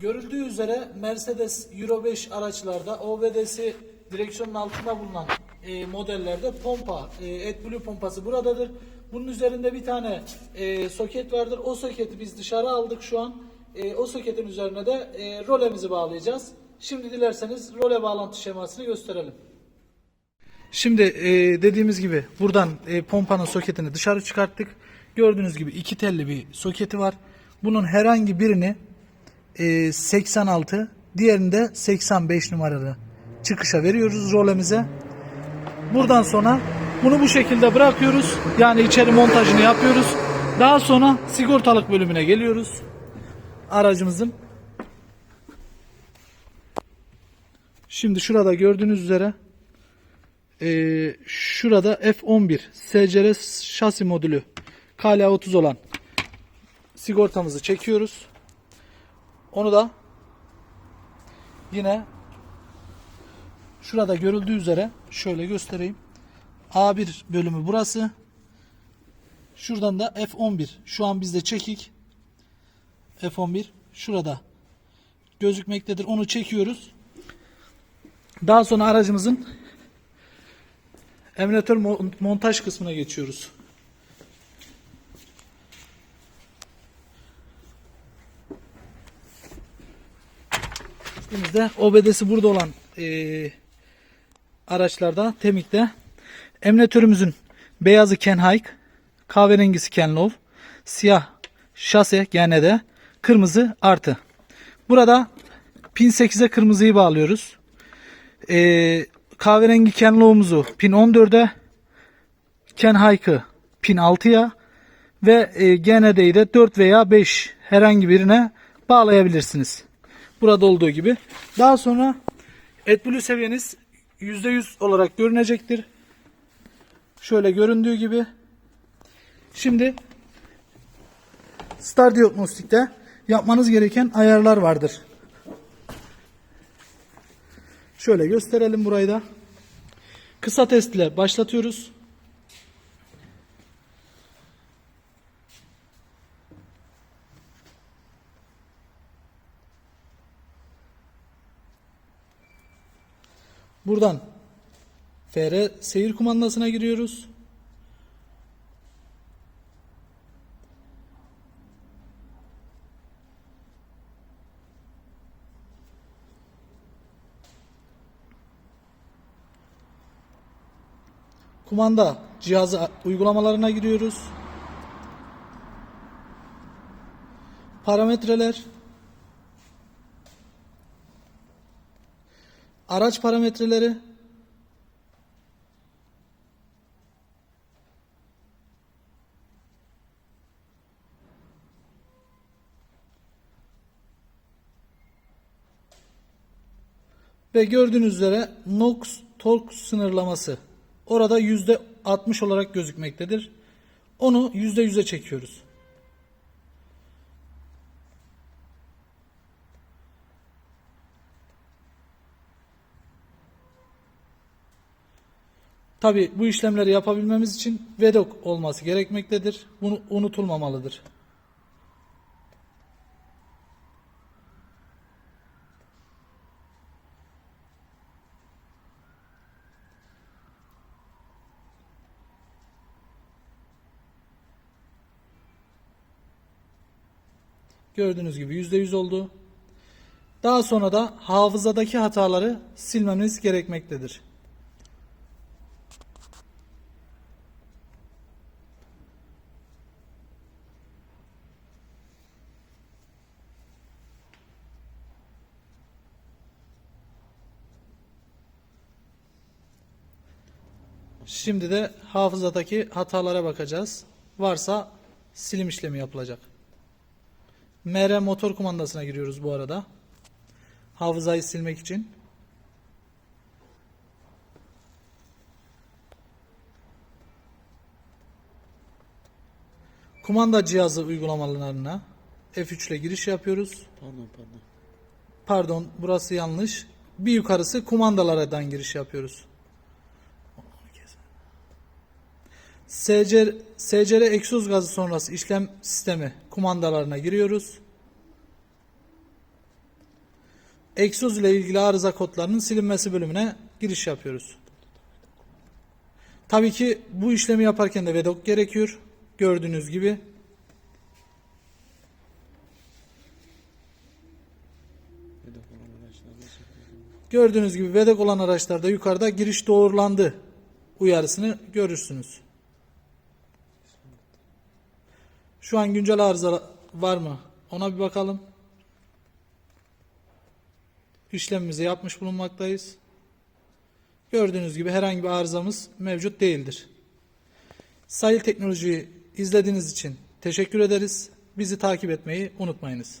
Görüldüğü üzere Mercedes Euro 5 araçlarda OBD'si direksiyonun altında bulunan e, modellerde pompa, e, AdBlue pompası buradadır. Bunun üzerinde bir tane e, soket vardır. O soketi biz dışarı aldık şu an. E, o soketin üzerine de e, rolemizi bağlayacağız. Şimdi dilerseniz role bağlantı şemasını gösterelim. Şimdi e, dediğimiz gibi buradan e, pompanın soketini dışarı çıkarttık. Gördüğünüz gibi iki telli bir soketi var. Bunun herhangi birini e, 86, diğerini de 85 numaralı çıkışa veriyoruz rolemize. Buradan sonra bunu bu şekilde bırakıyoruz. Yani içeri montajını yapıyoruz. Daha sonra sigortalık bölümüne geliyoruz. Aracımızın. Şimdi şurada gördüğünüz üzere ee, şurada F11 SCR şasi modülü KL30 olan sigortamızı çekiyoruz. Onu da yine şurada görüldüğü üzere şöyle göstereyim. A1 bölümü burası. Şuradan da F11. Şu an bizde çekik. F11 şurada gözükmektedir. Onu çekiyoruz. Daha sonra aracımızın emülatör mo- montaj kısmına geçiyoruz. Elimizde OBD'si burada olan eee, araçlarda Temik'te emülatörümüzün beyazı Kenhike, kahverengisi Kenlov, siyah şase GND, kırmızı artı. Burada pin 8'e kırmızıyı bağlıyoruz. Ee, kahverengi Kenlov'umuzu pin 14'e, Kenhike'ı pin 6'ya ve e, GND'yi de 4 veya 5 herhangi birine bağlayabilirsiniz. Burada olduğu gibi. Daha sonra AdBlue seviyeniz %100 olarak görünecektir. Şöyle göründüğü gibi. Şimdi Star Diagnostik'te yapmanız gereken ayarlar vardır. Şöyle gösterelim burayı da. Kısa test ile başlatıyoruz. Buradan FR seyir kumandasına giriyoruz. Kumanda cihazı uygulamalarına giriyoruz. Parametreler. Araç parametreleri. Ve gördüğünüz üzere NOx tork sınırlaması. Orada %60 olarak gözükmektedir. Onu %100'e çekiyoruz. Tabi bu işlemleri yapabilmemiz için VEDOC olması gerekmektedir. Bunu unutulmamalıdır. Gördüğünüz gibi %100 oldu. Daha sonra da hafızadaki hataları silmemiz gerekmektedir. Şimdi de hafızadaki hatalara bakacağız. Varsa silim işlemi yapılacak. MR motor kumandasına giriyoruz bu arada. Hafızayı silmek için. Kumanda cihazı uygulamalarına F3 ile giriş yapıyoruz. Pardon pardon. Pardon burası yanlış. Bir yukarısı kumandalardan giriş yapıyoruz. SCR, SCR egzoz gazı sonrası işlem sistemi kumandalarına giriyoruz. egzoz ile ilgili arıza kodlarının silinmesi bölümüne giriş yapıyoruz. Tabii ki bu işlemi yaparken de VEDOK gerekiyor. Gördüğünüz gibi. Gördüğünüz gibi VEDOK olan araçlarda yukarıda giriş doğrulandı uyarısını görürsünüz. Şu an güncel arıza var mı? Ona bir bakalım. İşlemimizi yapmış bulunmaktayız. Gördüğünüz gibi herhangi bir arızamız mevcut değildir. Sahil Teknoloji'yi izlediğiniz için teşekkür ederiz. Bizi takip etmeyi unutmayınız.